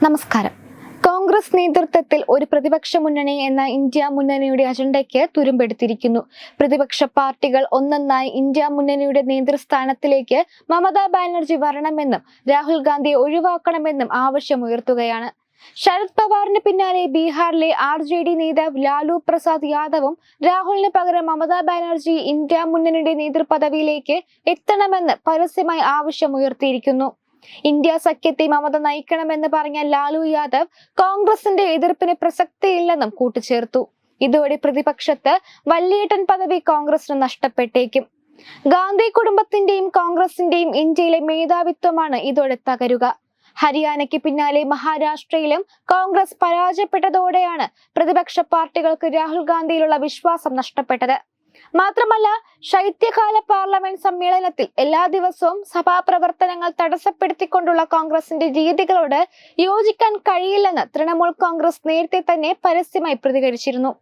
നമസ്കാരം. കോൺഗ്രസ് നേതൃത്വത്തിൽ ഒരു പ്രതിപക്ഷ മുന്നണി എന്ന ഇന്ത്യ മുന്നണിയുടെ അജണ്ടയ്ക്ക് തുരുമ്പെടുത്തിരിക്കുന്നു. പ്രതിപക്ഷ പാർട്ടികൾ ഒന്നൊന്നായി ഇന്ത്യ മുന്നണിയുടെ നേതൃസ്ഥാനത്തിലേക്ക് മമതാ ബാനർജി വരണമെന്നും രാഹുൽ ഗാന്ധിയെ ഒഴിവാക്കണമെന്നും ആവശ്യമുയർത്തുകയാണ്. ശരത് പവാറിന് പിന്നാലെ ബീഹാറിലെ ആർ ജെ ഡി നേതാവ് ലാലു പ്രസാദ് യാദവും രാഹുലിന് പകരം മമതാ ബാനർജി ഇന്ത്യ മുന്നണിയുടെ നേതൃപദവിയിലേക്ക് എത്തണമെന്ന് പരസ്യമായി ആവശ്യമുയർത്തിയിരിക്കുന്നു. ഇന്ത്യ സഖ്യത്തെ മമത നയിക്കണമെന്ന് പറഞ്ഞ ലാലു യാദവ് കോൺഗ്രസിന്റെ എതിർപ്പിന് പ്രസക്തിയില്ലെന്നും കൂട്ടിച്ചേർത്തു. ഇതോടെ പ്രതിപക്ഷത്ത് വല്യേട്ടൻ പദവി കോൺഗ്രസിന് നഷ്ടപ്പെട്ടേക്കും. ഗാന്ധി കുടുംബത്തിന്റെയും കോൺഗ്രസിന്റെയും ഇന്ത്യയിലെ മേധാവിത്വമാണ് ഇതോടെ തകരുക. ഹരിയാനയ്ക്ക് പിന്നാലെ മഹാരാഷ്ട്രയിലും കോൺഗ്രസ് പരാജയപ്പെട്ടതോടെയാണ് പ്രതിപക്ഷ പാർട്ടികൾക്ക് രാഹുൽ ഗാന്ധിയിലുള്ള വിശ്വാസം നഷ്ടപ്പെട്ടത്. മാത്രമല്ല ശൈത്യകാല പാർലമെന്റ് സമ്മേളനത്തിൽ എല്ലാ ദിവസവും സഭാ പ്രവർത്തനങ്ങൾ തടസ്സപ്പെടുത്തിക്കൊണ്ടുള്ള കോൺഗ്രസിന്റെ രീതികളോട് യോജിക്കാൻ കഴിയില്ലെന്ന് തൃണമൂൽ കോൺഗ്രസ് നേരത്തെ തന്നെ പരസ്യമായി പ്രതികരിച്ചിരുന്നു.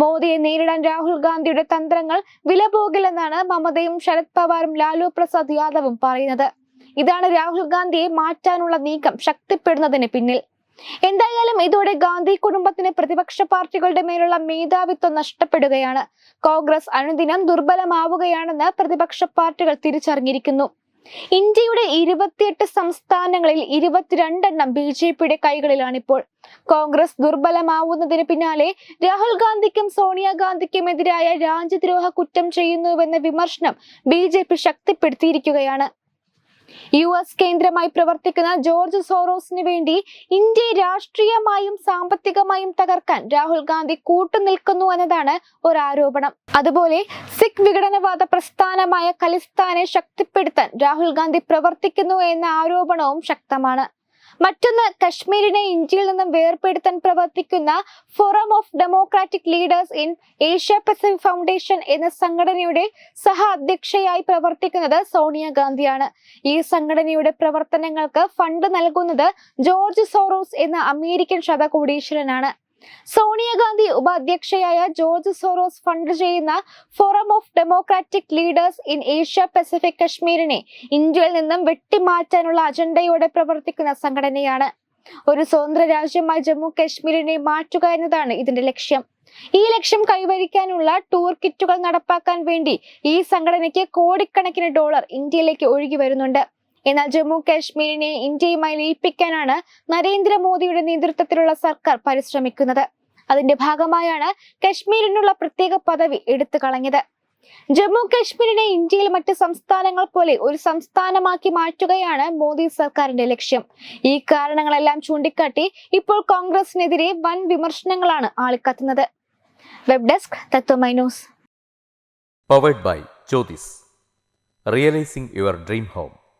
മോദിയെ നേരിടാൻ രാഹുൽ ഗാന്ധിയുടെ തന്ത്രങ്ങൾ വില പോകില്ലെന്നാണ് മമതയും ശരത് പവാറും ലാലു പ്രസാദ് യാദവും പറയുന്നത്. ഇതാണ് രാഹുൽ ഗാന്ധിയെ മാറ്റാനുള്ള നീക്കം ശക്തിപ്പെടുന്നതിന് പിന്നിൽ. എന്തായാലും ഇതോടെ ഗാന്ധി കുടുംബത്തിന് പ്രതിപക്ഷ പാർട്ടികളുടെ മേലുള്ള മേധാവിത്വം നഷ്ടപ്പെടുകയാണ്. കോൺഗ്രസ് അനുദിനം ദുർബലമാവുകയാണെന്ന് പ്രതിപക്ഷ പാർട്ടികൾ തിരിച്ചറിഞ്ഞിരിക്കുന്നു. ഇന്ത്യയുടെ ഇരുപത്തിയെട്ട് സംസ്ഥാനങ്ങളിൽ ഇരുപത്തിരണ്ടെണ്ണം ബി ജെ പിയുടെ കൈകളിലാണിപ്പോൾ. കോൺഗ്രസ് ദുർബലമാവുന്നതിന് പിന്നാലെ രാഹുൽ ഗാന്ധിക്കും സോണിയാഗാന്ധിക്കും എതിരായ രാജ്യദ്രോഹ കുറ്റം ചെയ്യുന്നുവെന്ന വിമർശനം ബി ശക്തിപ്പെടുത്തിയിരിക്കുകയാണ്. യു എസ് കേന്ദ്രമായി പ്രവർത്തിക്കുന്ന ജോർജ് സോറോസിന് വേണ്ടി ഇന്ത്യ രാഷ്ട്രീയമായും സാമ്പത്തികമായും തകർക്കാൻ രാഹുൽ ഗാന്ധി കൂട്ടുനിൽക്കുന്നു എന്നതാണ് ഒരു ആരോപണം അതുപോലെ സിഖ് വിഘടനവാദ പ്രസ്ഥാനമായ ഖലിസ്ഥാനെ ശക്തിപ്പെടുത്താൻ രാഹുൽ ഗാന്ധി പ്രവർത്തിക്കുന്നു എന്ന ആരോപണവും ശക്തമാണ്. മറ്റൊന്ന് കശ്മീരിനെ ഇന്ത്യയിൽ നിന്നും വേർപെടുത്താൻ പ്രവർത്തിക്കുന്ന forum of democratic leaders in Asia Pacific foundation എന്ന സംഘടനയുടെ സഹ അധ്യക്ഷയായി പ്രവർത്തിക്കുന്നത് സോണിയാഗാന്ധിയാണ് ഈ സംഘടനയുടെ പ്രവർത്തനങ്ങൾക്ക് ഫണ്ട് നൽകുന്നത് ജോർജ് സോറോസ് എന്ന അമേരിക്കൻ ശതകോടീശ്വരനാണ്. സോണിയാഗാന്ധി ഉപാധ്യക്ഷയായ ജോർജ് സോറോസ് ഫണ്ട് ചെയ്യുന്ന forum of democratic leaders in Asia Pacific കശ്മീരിനെ ഇന്ത്യയിൽ നിന്നും വെട്ടിമാറ്റാനുള്ള അജണ്ടയോടെ പ്രവർത്തിക്കുന്ന സംഘടനയാണ്. ഒരു സ്വതന്ത്ര രാജ്യമായി ജമ്മു കശ്മീരിനെ മാറ്റുക എന്നതാണ് ഇതിന്റെ ലക്ഷ്യം. ഈ ലക്ഷ്യം കൈവരിക്കാനുള്ള ടൂർ കിറ്റുകൾ നടപ്പാക്കാൻ വേണ്ടി ഈ സംഘടനയ്ക്ക് കോടിക്കണക്കിന് ഡോളർ ഇന്ത്യയിലേക്ക് ഒഴുകി വരുന്നുണ്ട്. എന്നാൽ ജമ്മു കാശ്മീരിനെ ഇന്ത്യയുമായി ലയിപ്പിക്കാനാണ് നരേന്ദ്രമോദിയുടെ നേതൃത്വത്തിലുള്ള സർക്കാർ പരിശ്രമിക്കുന്നത്. അതിന്റെ ഭാഗമായാണ് കശ്മീരിനുള്ള പ്രത്യേക പദവി എടുത്തു കളഞ്ഞത്. ജമ്മു കാശ്മീരിനെ ഇന്ത്യയിൽ മറ്റ് സംസ്ഥാനങ്ങൾ പോലെ ഒരു സംസ്ഥാനമാക്കി മാറ്റുകയാണ് മോദി സർക്കാരിന്റെ ലക്ഷ്യം. ഈ കാരണങ്ങളെല്ലാം ചൂണ്ടിക്കാട്ടി ഇപ്പോൾ കോൺഗ്രസിനെതിരെ വൻ വിമർശനങ്ങളാണ് ആളിക്കത്തുന്നത്. Web desk by realising your dream home